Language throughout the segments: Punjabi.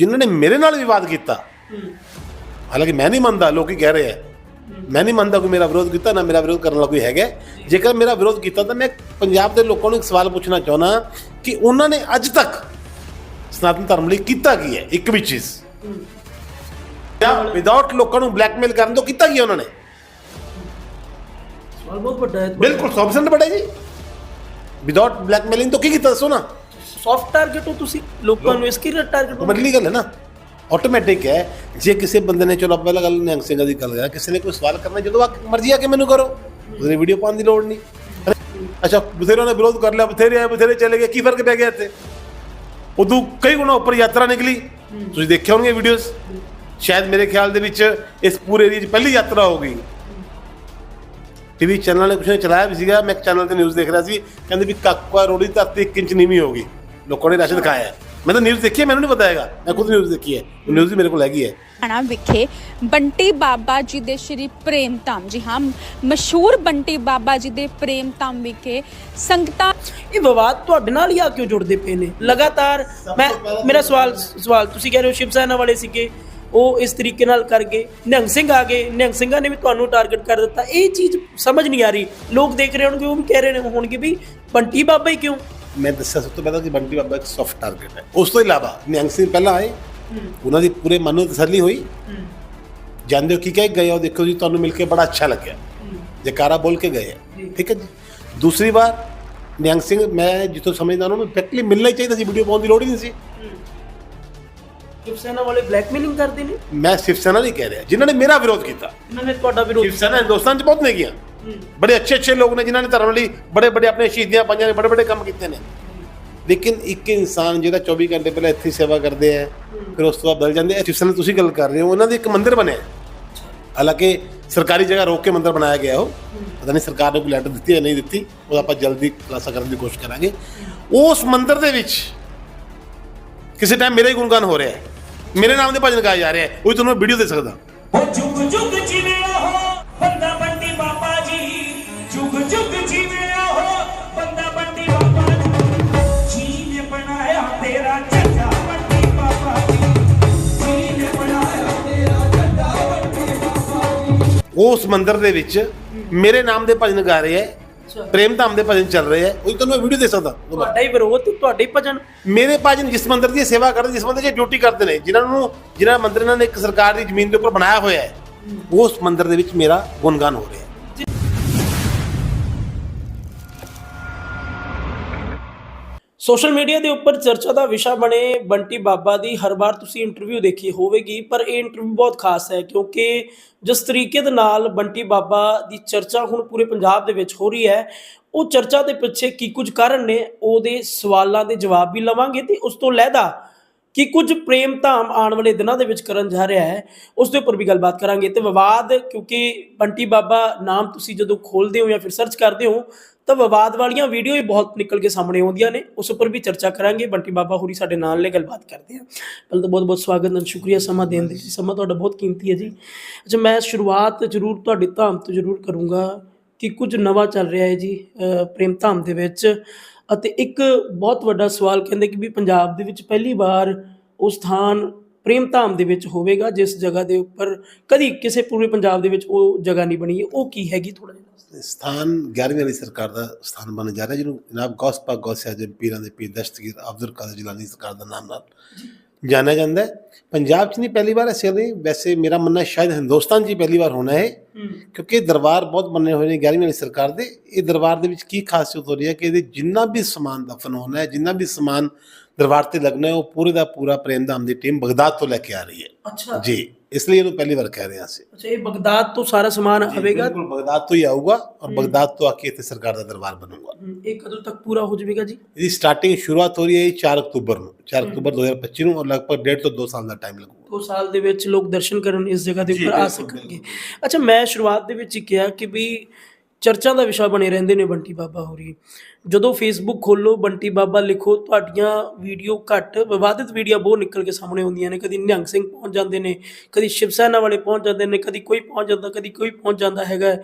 ਜਿਨ੍ਹਾਂ ਨੇ ਮੇਰੇ ਨਾਲ ਵਿਵਾਦ ਕੀਤਾ। ਹਾਲਾਂਕਿ ਮੈਂ ਨਹੀਂ ਮੰਨਦਾ ਲੋਕੀ ਕਹਿ ਰਹੇ ਆ। ਮੈਂ ਨਹੀਂ ਮੰਨਦਾ ਕੋਈ ਮੇਰਾ ਵਿਰੋਧ ਕੀਤਾ ਨਾ ਮੇਰਾ ਵਿਰੋਧ ਕਰਨ ਵਾਲਾ ਕੋਈ ਹੈਗਾ। ਜੇਕਰ ਮੇਰਾ ਵਿਰੋਧ ਕੀਤਾ ਤਾਂ ਮੈਂ ਪੰਜਾਬ ਦੇ ਲੋਕਾਂ ਨੂੰ ਇੱਕ ਸਵਾਲ ਪੁੱਛਣਾ ਚਾਹੁੰਦਾ ਕਿ ਉਹਨਾਂ ਨੇ ਅੱਜ ਤੱਕ ਸਨਾਤਨ ਧਰਮ ਲਈ ਕੀਤਾ ਕੀ ਹੈ? ਇੱਕ ਵੀ ਚੀਜ਼। ਜਾਂ ਵਿਦਆਊਟ ਲੋਕਾਂ ਨੂੰ ਬਲੈਕਮੇਲ ਕਰਨ ਤੋਂ ਕੀਤਾ ਕੀ ਹੈ ਉਹਨਾਂ ਨੇ? ਸਵਾਲ ਬਹੁਤ ਵੱਡਾ ਹੈ। ਬਿਲਕੁਲ 100% ਬੜਾ ਜੀ। ਵਿਦਆਊਟ ਬਲੈਕਮੇਲਿੰਗ ਤੋਂ ਕੀ ਕੀਤਾ ਦੱਸੋ ਨਾ। ਸੌਫਟ ਟਾਰਗੇਟ ਹੋ ਤੁਸੀਂ? ਲੋਕਾਂ ਨੂੰ ਇਸ ਟਾਰਗੇਟ ਬਦਲੀ ਗੱਲ ਹੈ ਨਾ ਆਟੋਮੈਟਿਕ ਹੈ। ਜੇ ਕਿਸੇ ਬੰਦੇ ਨੇ, ਚਲੋ ਪਹਿਲਾਂ ਗੱਲ ਨਿਹੰਗ ਸਿੰਘਾਂ ਦੀ ਗੱਲ ਕਰਾਂ ਕਿਸੇ ਨੇ ਕੋਈ ਸਵਾਲ ਕਰਨਾ ਜਦੋਂ ਆ ਮਰਜ਼ੀ ਆ ਕੇ ਮੈਨੂੰ ਕਰੋ। ਉਹਨੇ ਵੀਡੀਓ ਪਾਉਣ ਦੀ ਲੋੜ ਨਹੀਂ। ਅੱਛਾ ਬਥੇਰੇ ਨੇ ਵਿਰੋਧ ਕਰ ਲਿਆ, ਬਥੇਰੇ ਆਏ, ਬਥੇਰੇ ਚਲੇ ਗਏ, ਕੀ ਫ਼ਰਕ ਪੈ ਗਿਆ ਇੱਥੇ? ਉਦੋਂ ਕਈ ਗੁਣਾ ਉੱਪਰ ਯਾਤਰਾ ਨਿਕਲੀ। ਤੁਸੀਂ ਦੇਖਿਆ ਹੋਣਗੇ ਵੀਡੀਓਜ਼ ਸ਼ਾਇਦ ਮੇਰੇ ਖਿਆਲ ਦੇ ਵਿੱਚ ਇਸ ਪੂਰੇ ਏਰੀਆ 'ਚ ਪਹਿਲੀ ਯਾਤਰਾ ਹੋ ਹੋਗੀ ਟੀਵੀ ਚੈਨਲ ਨੇ ਕੁਛ ਨੇ ਚਲਾਇਆ ਵੀ ਸੀਗਾ, ਮੈਂ ਇੱਕ ਚੈਨਲ ਤੇ ਨਿਊਜ਼ ਦੇਖ ਰਿਹਾ ਸੀ। ਕਹਿੰਦੇ ਵੀ ਕਾਕਾ ਰੋੜੀ ਧਰਤੀ 1 ਇੰਚ ਨੀਵੀਂ ਹੋ ਗਈ। ਲੋਕਾਂ ਨੇ ਰਸ਼ ਦਿਖਾਇਆ ਹੈ। ਮੈਂ ਤਾਂ ਨਿਊਜ਼ ਦੇਖੀ ਹੈ ਮੈਨੂੰ ਨਹੀਂ ਪਤਾ ਹੈਗਾ। ਮੈਂ ਖੁਦ ਨਿਊਜ਼ ਦੇਖੀ ਹੈ। ਨਿਊਜ਼ ਵੀ ਮੇਰੇ ਕੋਲ ਹੈਗੀ ਹੈ। ਹਰਿਆਣਾ ਵਿਖੇ ਬੰਟੀ ਬਾਬਾ ਜੀ ਦੇ ਸ਼੍ਰੀ ਪ੍ਰੇਮ ਧਾਮ ਜੀ ਹਾਂ ਮਸ਼ਹੂਰ ਬੰਟੀ ਬਾਬਾ ਜੀ ਦੇ ਪ੍ਰੇਮ ਧਾਮ ਵਿਖੇ ਸੰਗਤਾਂ ਇਹ ਵਿਵਾਦ ਤੁਹਾਡੇ ਨਾਲ ਹੀ ਆ ਕਿਉਂ ਜੁੜਦੇ ਪਏ ਨੇ? ਲਗਾਤਾਰ ਮੈਂ ਮੇਰਾ ਸਵਾਲ ਸਵਾਲ ਤੁਸੀਂ ਕਹਿ ਰਹੇ ਹੋ ਸ਼ਿਵ ਸੈਨਾ ਵਾਲੇ ਸੀਗੇ ਉਹ ਇਸ ਤਰੀਕੇ ਨਾਲ ਕਰ ਗਏ ਨਿਹੰਗ ਸਿੰਘ ਆ ਗਏ ਨਿਹੰਗ ਸਿੰਘਾਂ ਨੇ ਵੀ ਤੁਹਾਨੂੰ ਟਾਰਗੇਟ ਕਰ ਦਿੱਤਾ। ਇਹ ਚੀਜ਼ ਸਮਝ ਨਹੀਂ ਆ ਰਹੀ। ਲੋਕ ਦੇਖ ਰਹੇ ਹੋਣਗੇ ਉਹ ਵੀ ਕਹਿ ਰਹੇ ਨੇ ਹੋਣਗੇ ਵੀ ਬੰਟੀ ਬਾਬਾ ਹੀ ਕਿਉਂ? ਮੈਂ ਦੱਸਿਆ ਸਭ ਤੋਂ ਪਹਿਲਾਂ ਕਿ ਬੰਟੀ ਬਾਬਾ ਇੱਕ ਸੌਫਟ ਟਾਰਗੇਟ ਹੈ। ਉਸ ਤੋਂ ਇਲਾਵਾ ਨਿਹੰਗ ਸਿੰਘ ਪਹਿਲਾਂ ਆਏ। ਉਹਨਾਂ ਦੀ ਪੂਰੇ ਮਨ ਨੂੰ ਤਸੱਲੀ ਹੋਈ। ਜਾਂਦੇ ਹੋ ਕੀ ਕਹਿ ਗਏ ਹੋ? ਦੇਖੋ ਜੀ ਤੁਹਾਨੂੰ ਮਿਲ ਕੇ ਬੜਾ ਅੱਛਾ ਲੱਗਿਆ। ਜੈਕਾਰਾ ਬੋਲ ਕੇ ਗਏ। ਠੀਕ ਹੈ ਜੀ। ਦੂਸਰੀ ਵਾਰ ਨਿਹੰਗ ਸਿੰਘ ਮੈਂ ਜਿੱਥੋਂ ਸਮਝਦਾ ਉਹਨਾਂ ਨੂੰ ਡਾਇਰੈਕਟਲੀ ਮਿਲਣਾ ਹੀ ਚਾਹੀਦਾ ਸੀ ਵੀਡੀਓ ਪਾਉਣ ਦੀ ਲੋੜ ਹੀ ਨਹੀਂ ਸੀ। ਸ਼ਿਵ ਸੈਨਾ ਵਾਲੇ ਬਲੈਕਮੇਲਿੰਗ ਕਰਦੇ ਨੇ? ਮੈਂ ਸਿਵ ਸੈਨਾ ਨਹੀਂ ਕਹਿ ਰਿਹਾ। ਜਿਨ੍ਹਾਂ ਨੇ ਮੇਰਾ ਵਿਰੋਧ ਕੀਤਾ। ਇਹਨਾਂ ਨੇ ਤੁਹਾਡਾ ਵਿਰੋਧ ਸ਼ਿਵ ਸੈਨਾ ਹਿੰਦੁਸਤਾਨ 'ਚ ਬਹੁਤ ਨੇ ਗਿਆ ਬੜੇ ਅੱਛੇ ਅੱਛੇ ਲੋਕ ਨੇ ਜਿਨ੍ਹਾਂ ਨੇ ਧਰਮ ਲਈ ਬੜੇ ਬੜੇ ਆਪਣੇ ਸ਼ਹੀਦੀਆਂ ਪਾਈਆਂ ਨੇ ਬੜੇ ਬੜੇ ਕੰਮ ਕੀਤੇ ਨੇ ਲੇਕਿਨ ਇੱਕ ਇਨਸਾਨ ਜਿਹੜਾ 24 ਘੰਟੇ ਪਹਿਲਾਂ ਇੱਥੇ ਸੇਵਾ ਕਰਦੇ ਆ ਫਿਰ ਉਸ ਤੋਂ ਬਾਅਦ ਬਦਲ ਜਾਂਦੇ ਆ ਜਿਸ ਸੈਨਾ ਤੁਸੀਂ ਗੱਲ ਕਰ ਰਹੇ ਹੋ ਉਹਨਾਂ ਦੇ ਇੱਕ ਮੰਦਿਰ ਬਣਿਆ ਹਾਲਾਂਕਿ ਸਰਕਾਰੀ ਜਗ੍ਹਾ ਰੋਕ ਕੇ ਮੰਦਿਰ ਬਣਾਇਆ ਗਿਆ ਉਹ ਪਤਾ ਨਹੀਂ ਸਰਕਾਰ ਨੇ ਕੋਈ ਲੈਟਰ ਦਿੱਤੀ ਹੈ ਨਹੀਂ ਦਿੱਤੀ ਉਹ ਆਪਾਂ ਜਲਦੀ ਖੁਲਾਸਾ ਕਰਨ ਦੀ ਕੋਸ਼ਿਸ਼ ਕਰਾਂਗੇ ਉਸ ਮੰਦਿਰ ਦੇ ਵਿੱਚ ਕਿਸੇ ਟਾਈਮ ਮੇਰੇ ਹੀ ਗੁਣਗਾਨ ਹੋ ਰਿਹਾ ਹੈ ਮੇਰੇ ਨਾਮ ਦੇ ਭਜਨ ਗਾਏ ਜਾ ਰਹੇ ਹੈ ਉਹ ਵੀ ਤੁਹਾਨੂੰ ਵੀਡੀਓ ਦੇ ਸਕਦਾ ਉਹ ਜੁਗ ਜੁਗ ਜਿਵੇਂ ਉਹ ਬੰਦਾ ਉਸ ਮੰਦਿਰ ਦੇ ਵਿੱਚ ਮੇਰੇ ਨਾਮ ਦੇ ਭਜਨ ਗਾ ਰਹੇ ਹੈ ਪ੍ਰੇਮ ਧਾਮ ਦੇ ਭਜਨ ਚੱਲ ਰਹੇ ਹੈ ਉਹ ਤੁਹਾਨੂੰ ਮੈਂ ਵੀਡੀਓ ਦੇ ਸਕਦਾ ਤੁਹਾਡਾ ਹੀ ਵਿਰੋਧ ਤੁਹਾਡੇ ਹੀ ਭਜਨ। ਮੇਰੇ ਭਜਨ ਜਿਸ ਮੰਦਿਰ ਦੀ ਸੇਵਾ ਕਰਦੇ ਜਿਸ ਮੰਦਿਰ 'ਚ ਡਿਊਟੀ ਕਰਦੇ ਨੇ ਜਿਨ੍ਹਾਂ ਨੂੰ ਜਿਨ੍ਹਾਂ ਮੰਦਿਰ ਇਹਨਾਂ ਨੇ ਇੱਕ ਸਰਕਾਰ ਦੀ ਜ਼ਮੀਨ ਦੇ ਉੱਪਰ ਬਣਾਇਆ ਹੋਇਆ ਹੈ। ਉਸ ਮੰਦਿਰ ਦੇ ਵਿੱਚ ਮੇਰਾ ਗੁਣਗਾਨ ਹੋ ਰਿਹਾ। ਹੈ ਸੋਸ਼ਲ ਮੀਡੀਆ ਦੇ ਉੱਪਰ ਚਰਚਾ ਦਾ ਵਿਸ਼ਾ ਬਣੇ ਬੰਟੀ ਬਾਬਾ ਦੀ ਹਰ ਵਾਰ ਤੁਸੀਂ ਇੰਟਰਵਿਊ ਦੇਖੀ ਹੋਵੇਗੀ, ਪਰ ਇਹ ਇੰਟਰਵਿਊ ਬਹੁਤ ਖਾਸ ਹੈ ਕਿਉਂਕਿ ਜਿਸ ਤਰੀਕੇ ਦੇ ਨਾਲ ਬੰਟੀ ਬਾਬਾ ਦੀ ਚਰਚਾ ਹੁਣ ਪੂਰੇ ਪੰਜਾਬ ਦੇ ਵਿੱਚ ਹੋ ਰਹੀ ਹੈ, ਉਹ ਚਰਚਾ ਦੇ ਪਿੱਛੇ ਕੀ ਕੁਝ ਕਾਰਨ ਨੇ, ਉਹਦੇ ਸਵਾਲਾਂ ਦੇ ਜਵਾਬ ਵੀ ਲਵਾਂਗੇ ਤੇ ਉਸ ਤੋਂ ਲਹਿਦਾ ਕਿ ਕੁਝ ਪ੍ਰੇਮ ਧਾਮ ਆਉਣ ਵਾਲੇ ਦਿਨਾਂ ਦੇ ਵਿੱਚ ਕਰਨ ਜਾ ਰਿਹਾ ਹੈ, ਉਸ ਦੇ ਉੱਪਰ ਵੀ ਗੱਲਬਾਤ ਕਰਾਂਗੇ ਤੇ ਵਿਵਾਦ ਕਿਉਂਕਿ ਬੰਟੀ ਬਾਬਾ ਨਾਮ ਤੁਸੀਂ ਜਦੋਂ ਖੋਲਦੇ ਹੋ ਜਾਂ ਫਿਰ ਸਰਚ ਕਰਦੇ ਹੋ ਤਾਂ ਵਿਵਾਦ ਵਾਲੀਆਂ ਵੀਡੀਓ ਵੀ ਬਹੁਤ ਨਿਕਲ ਕੇ ਸਾਹਮਣੇ ਆਉਂਦੀਆਂ ਨੇ। ਉਸ ਉੱਪਰ ਵੀ ਚਰਚਾ ਕਰਾਂਗੇ। ਬੰਟੀ ਬਾਬਾ ਹੋਰੀ ਸਾਡੇ ਨਾਲ ਨੇ, ਗੱਲਬਾਤ ਕਰਦੇ ਹਾਂ। ਪਹਿਲਾਂ ਤਾਂ ਬਹੁਤ ਬਹੁਤ ਸਵਾਗਤ ਨਾਲ ਸ਼ੁਕਰੀਆ ਸਮਾਂ ਦੇਣ ਦੇ ਲਈ। ਸਮਾਂ ਤੁਹਾਡਾ ਬਹੁਤ ਕੀਮਤੀ ਹੈ ਜੀ। ਅੱਛਾ, ਮੈਂ ਸ਼ੁਰੂਆਤ ਜ਼ਰੂਰ ਤੁਹਾਡੇ ਧਾਮ ਤੋਂ ਜ਼ਰੂਰ ਕਰੂੰਗਾ ਕਿ ਕੁਝ ਨਵਾਂ ਚੱਲ ਰਿਹਾ ਹੈ ਜੀ ਪ੍ਰੇਮ ਧਾਮ ਦੇ ਵਿੱਚ। ਅਤੇ ਇੱਕ ਬਹੁਤ ਵੱਡਾ ਸਵਾਲ ਕਹਿੰਦੇ ਕਿ ਵੀ ਪੰਜਾਬ ਦੇ ਵਿੱਚ ਪਹਿਲੀ ਵਾਰ ਉਹ ਸਥਾਨ ਪ੍ਰੇਮ ਧਾਮ ਦੇ ਵਿੱਚ ਹੋਵੇਗਾ, ਜਿਸ ਜਗ੍ਹਾ ਦੇ ਉੱਪਰ ਕਦੀ ਕਿਸੇ ਪੂਰੇ ਪੰਜਾਬ ਦੇ ਵਿੱਚ ਉਹ ਜਗ੍ਹਾ ਨਹੀਂ ਬਣੀ ਹੈ ਉਹ ਕੀ ਹੈਗੀ ਥੋੜਾ ਜਿਹਾ ਸਥਾਨ 11ਵੀਂ ਵਾਲੀ ਸਰਕਾਰ ਦਾ ਸਥਾਨ ਬਣ ਜਾ ਰਿਹਾ, ਜਿਹਨੂੰ ਜਨਾਬ ਗੌਸ ਪਾਕ ਗੌਸ ਆਜਮ ਪੀਰਾਂ ਦੇ ਪੀਰ ਦਸਤਗੀਰ, ਅਬਦੁਲ ਕਾਦਰ ਜਿਲਾਨੀ ਸਰਕਾਰ ਦਾ ਨਾਮ ਨਾਲ ਜਾਣਿਆ ਜਾਂਦਾ ਹੈ। ਪੰਜਾਬ 'ਚ ਨਹੀਂ, ਪਹਿਲੀ ਵਾਰ ਐਸੇ ਨਹੀਂ, ਵੈਸੇ ਮੇਰਾ ਮੰਨਣਾ ਸ਼ਾਇਦ ਹਿੰਦੁਸਤਾਨ 'ਚ ਹੀ ਪਹਿਲੀ ਵਾਰ ਹੋਣਾ ਹੈ। ਕਿਉਂਕਿ ਦਰਬਾਰ ਬਹੁਤ ਬਣੇ ਹੋਏ ਨੇ 11ਵੀਂ ਵਾਲੀ ਸਰਕਾਰ ਦੇ। ਇਹ ਦਰਬਾਰ ਦੇ ਵਿੱਚ ਕੀ ਖਾਸੀਅਤ ਹੋ ਰਹੀ ਹੈ ਕਿ ਇਹਦੇ ਜਿੰਨਾ ਵੀ ਸਮਾਨ ਦਫਨ ਹੋਣਾ ਹੈ ਜਿੰਨਾ ਵੀ ਸਮਾਨ ਦਰਬਾਰ ਤੇ ਲੱਗਣਾ ਹੈ ਉਹ ਪੂਰੇ ਦਾ ਪੂਰਾ ਪ੍ਰੇਮ ਧਾਮ ਦੀ ਟੀਮ ਬਗਦਾਦ ਤੋਂ ਲੈ ਕੇ ਆ ਰਹੀ ਹੈ। ਅੱਛਾ। ਜੀ ਇਸ ਲਈ ਇਹਨੂੰ ਪਹਿਲੀ ਵਾਰ ਕਹਿ ਰਹੇ ਹਾਂ ਅਸੀਂ। ਅੱਛਾ ਇਹ ਬਗਦਾਦ ਤੋਂ ਸਾਰਾ ਸਮਾਨ ਆਵੇਗਾ? ਬਿਲਕੁਲ ਬਗਦਾਦ ਤੋਂ ਹੀ ਆਊਗਾ ਔਰ ਬਗਦਾਦ ਤੋਂ ਆ ਕੇ ਇੱਥੇ ਸਰਕਾਰ ਦਾ ਦਰਬਾਰ ਬਣੂਗਾ। ਇਹ ਕਦੋਂ ਤੱਕ ਪੂਰਾ ਹੋ ਜਾਵੇਗਾ ਜੀ? ਇਹਦੀ ਸਟਾਰਟਿੰਗ ਸ਼ੁਰੂਆਤ ਹੋ ਰਹੀ ਹੈ 4 ਅਕਤੂਬਰ ਨੂੰ। 4 ਅਕਤੂਬਰ 2025 ਨੂੰ ਔਰ ਲਗਭਗ 1.5 ਤੋਂ 2 ਸਾਲ ਦਾ ਟਾਈਮ ਲੱਗੂਗਾ। ਦੋ ਸਾਲ ਦੇ ਵਿੱਚ ਲੋਕ ਦਰਸ਼ਨ ਕਰਨ ਇਸ ਜਗ੍ਹਾ ਦੇ ਉੱਪਰ ਆ ਸਕਣਗੇ। ਅੱਛਾ ਮੈਂ ਸ਼ੁਰੂਆਤ ਦੇ ਵਿੱਚ ਹੀ ਕਿਹਾ ਕਿ ਵੀ ਚਰਚਾ ਦਾ ਵਿਸ਼ਾ ਬਣੇ ਰਹਿੰਦੇ ਨੇ ਬੰਟੀ ਬਾਬਾ ਹੋਰੀ। ਜਦੋਂ ਫੇਸਬੁੱਕ ਖੋਲੋ ਬੰਟੀ ਬਾਬਾ ਲਿਖੋ ਤੁਹਾਡੀਆਂ ਵੀਡੀਓ ਘੱਟ ਵਿਵਾਦਿਤ ਵੀਡੀਓ ਬਹੁਤ ਨਿਕਲ ਕੇ ਸਾਹਮਣੇ ਆਉਂਦੀਆਂ ਨੇ। ਕਦੀ ਨਿਹੰਗ ਸਿੰਘ ਪਹੁੰਚ ਜਾਂਦੇ ਨੇ ਕਦੀ ਸ਼ਿਵ ਸੈਨਾ ਵਾਲੇ ਪਹੁੰਚ ਜਾਂਦੇ ਨੇ ਕਦੀ ਕੋਈ ਪਹੁੰਚ ਜਾਂਦਾ ਕਦੀ ਕੋਈ ਪਹੁੰਚ ਜਾਂਦਾ ਹੈਗਾ।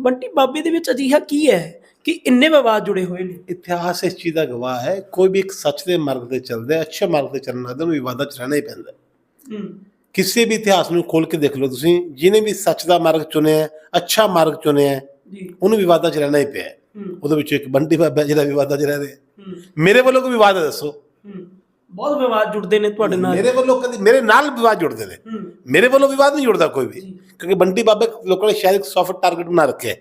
ਬੰਟੀ ਬਾਬੇ ਦੇ ਵਿੱਚ ਅਜਿਹਾ ਕੀ ਹੈ ਕਿ ਇੰਨੇ ਵਿਵਾਦ ਜੁੜੇ ਹੋਏ ਨੇ? ਇਤਿਹਾਸ ਇਸ ਚੀਜ਼ ਦਾ ਗਵਾਹ ਹੈ ਕੋਈ ਵੀ ਇੱਕ ਸੱਚ ਦੇ ਮਾਰਗ ਤੇ ਚੱਲਦਾ ਹੈ ਅੱਛੇ ਮਾਰਗ ਤੇ ਚੱਲਣਾ ਤਾਂ ਉਹਨੂੰ ਵਿਵਾਦਾਂ 'ਚ ਰਹਿਣਾ ਹੀ ਪੈਂਦਾ ਕਿਸੇ ਵੀ ਇਤਿਹਾਸ ਨੂੰ ਖੋਲ ਕੇ ਦੇਖ ਲਓ ਤੁਸੀਂ ਜਿਹਨੇ ਵੀ ਸੱਚ ਦਾ ਮਾਰਗ ਚੁਣਿਆ ਹੈ, ਅੱਛਾ ਮਾਰਗ ਚੁਣਿਆ ਉਹਨੂੰ ਵਿਵਾਦਾਂ 'ਚ ਰਹਿਣਾ ਹੀ ਪਿਆ ਉਹਦੇ ਵਿੱਚ ਇੱਕ ਬੰਟੀ ਬਾਬਾ ਜਿਹੜਾ ਵਿਵਾਦਾਂ 'ਚ ਰਹਿ ਰਿਹਾ ਹੂੰ। ਮੇਰੇ ਵੱਲੋਂ ਕੋਈ ਵਿਵਾਦ ਹੈ ਦੱਸੋ? ਬਹੁਤ ਵਿਵਾਦ ਜੁੜਦੇ ਨੇ ਤੁਹਾਡੇ ਨਾਲ। ਮੇਰੇ ਵੱਲੋਂ ਕਦੀ ਮੇਰੇ ਨਾਲ ਵਿਵਾਦ ਜੁੜਦੇ ਨੇ। ਮੇਰੇ ਵੱਲੋਂ ਵਿਵਾਦ ਨਹੀਂ ਜੁੜਦਾ ਕੋਈ ਵੀ। ਕਿਉਂਕਿ ਬੰਟੀ ਬਾਬੇ ਲੋਕਾਂ ਨੇ ਸ਼ਾਇਦ ਇੱਕ ਸੌਫਟ ਟਾਰਗੇਟ ਬਣਾ ਰੱਖਿਆ ਹੈ।